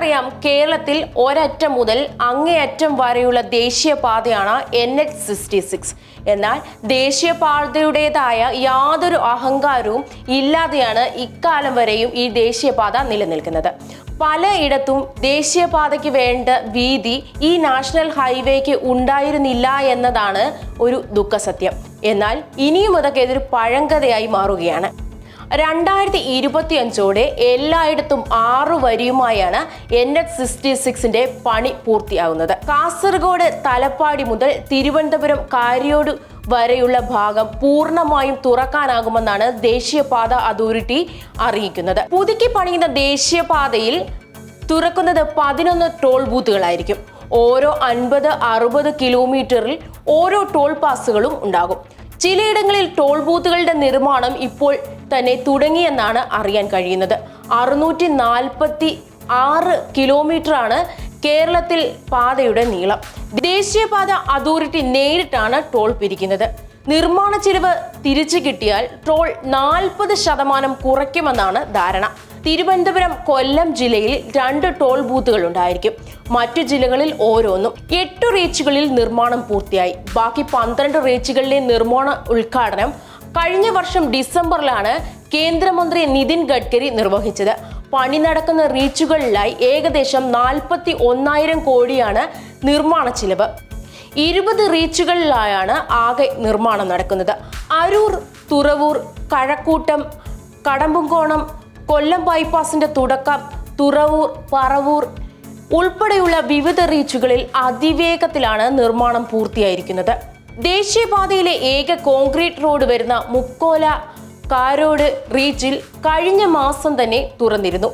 നമുക്കറിയാം കേരളത്തിൽ ഒരറ്റം മുതൽ അങ്ങേയറ്റം വരെയുള്ള ദേശീയപാതയാണ് എൻ എച്ച് സിക്സ്റ്റി സിക്സ്. എന്നാൽ ദേശീയപാതയുടേതായ യാതൊരു അഹങ്കാരവും ഇല്ലാതെയാണ് ഇക്കാലം വരെയും ഈ ദേശീയപാത നിലനിൽക്കുന്നത്. പലയിടത്തും ദേശീയപാതയ്ക്ക് വേണ്ട വീതി ഈ നാഷണൽ ഹൈവേക്ക് ഉണ്ടായിരുന്നില്ല എന്നതാണ് ഒരു ദുഃഖസത്യം. എന്നാൽ ഇനിയും അതൊക്കെ ഇതൊരു പഴങ്കഥയായി മാറുകയാണ്. രണ്ടായിരത്തി ഇരുപത്തി അഞ്ചോടെ എല്ലായിടത്തും ആറു വരിയുമായാണ് എൻ എച്ച് സിക്സ്റ്റി സിക്സിന്റെ പണി പൂർത്തിയാകുന്നത് കാസർഗോഡ് തലപ്പാടി മുതൽ തിരുവനന്തപുരം കാര്യോട് വരെയുള്ള ഭാഗം പൂർണമായും തുറക്കാനാകുമെന്നാണ് ദേശീയപാത അതോറിറ്റി അറിയിക്കുന്നത്. പുതുക്കി പണിയുന്ന ദേശീയപാതയിൽ തുറക്കുന്നത് പതിനൊന്ന് ടോൾ ബൂത്തുകളായിരിക്കും. ഓരോ അൻപത് അറുപത് കിലോമീറ്ററിൽ ഓരോ ടോൾ പാസുകളും ഉണ്ടാകും. ചിലയിടങ്ങളിൽ ടോൾ ബൂത്തുകളുടെ നിർമ്മാണം ഇപ്പോൾ തന്നെ തുടങ്ങിയെന്നാണ് അറിയാൻ കഴിയുന്നത്. അറുന്നൂറ്റി നാൽപ്പത്തി ആറ് കിലോമീറ്ററാണ് കേരളത്തിൽ പാതയുടെ നീളം. ദേശീയപാത അതോറിറ്റി നേരിട്ടാണ് ടോൾ പിരിക്കുന്നത്. നിർമ്മാണ ചിലവ് തിരിച്ചു കിട്ടിയാൽ ടോൾ നാൽപ്പത് ശതമാനം കുറയ്ക്കുമെന്നാണ് ധാരണ. തിരുവനന്തപുരം കൊല്ലം ജില്ലയിൽ രണ്ട് ടോൾ ബൂത്തുകൾ ഉണ്ടായിരിക്കും. മറ്റു ജില്ലകളിൽ ഓരോന്നും എട്ട് റീച്ചുകളിൽ നിർമ്മാണം പൂർത്തിയായി. ബാക്കി പന്ത്രണ്ട് റീച്ചുകളിലെ നിർമ്മാണ ഉദ്ഘാടനം കഴിഞ്ഞ വർഷം ഡിസംബറിലാണ് കേന്ദ്രമന്ത്രി നിതിൻ ഗഡ്കരി നിർവഹിച്ചത്. പണി നടക്കുന്ന റീച്ചുകളിലായി ഏകദേശം നാൽപ്പത്തി ഒന്നായിരം കോടിയാണ് നിർമ്മാണ ചിലവ്. ഇരുപത് റീച്ചുകളിലായാണ് ആകെ നിർമ്മാണം നടക്കുന്നത്. അരൂർ തുറവൂർ കഴക്കൂട്ടം കടമ്പുംകോണം കൊല്ലം ബൈപ്പാസിന്റെ തുടക്കം തുറവൂർ പറവൂർ ഉൾപ്പെടെയുള്ള വിവിധ റീച്ചുകളിൽ അതിവേഗത്തിലാണ് നിർമ്മാണം പൂർത്തിയായിരിക്കുന്നത്. ദേശീയപാതയിലെ ഏക കോൺക്രീറ്റ് റോഡ് വരുന്ന മുക്കോല കാരോട് റീച്ചിൽ കഴിഞ്ഞ മാസം തന്നെ തുറന്നിരുന്നു.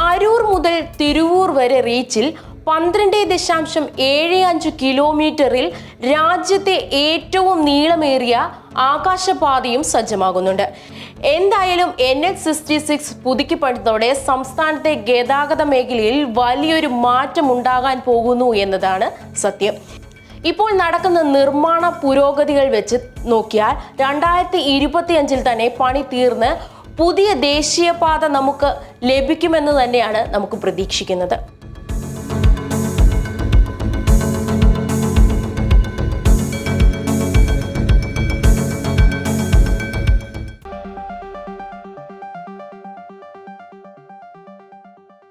അരൂർ മുതൽ തിരുവൂർ വരെ റീച്ചിൽ പന്ത്രണ്ട് ദശാംശം ഏഴ് അഞ്ച് കിലോമീറ്ററിൽ രാജ്യത്തെ ഏറ്റവും നീളമേറിയ ആകാശപാതയും സജ്ജമാകുന്നുണ്ട്. എന്തായാലും എൻ എച്ച് സിക്സ്റ്റി സിക്സ് പുതുക്കിപ്പണിതോടെ സംസ്ഥാനത്തെ ഗതാഗത മേഖലയിൽ വലിയൊരു മാറ്റം ഉണ്ടാകാൻ പോകുന്നു എന്നതാണ് സത്യം. ഇപ്പോൾ നടക്കുന്ന നിർമ്മാണ പുരോഗതികൾ വെച്ച് നോക്കിയാൽ രണ്ടായിരത്തി ഇരുപത്തി അഞ്ചിൽ തന്നെ പണി തീർന്ന് പുതിയ ദേശീയപാത നമുക്ക് ലഭിക്കുമെന്ന് തന്നെയാണ് നമുക്ക് പ്രതീക്ഷിക്കുന്നത്.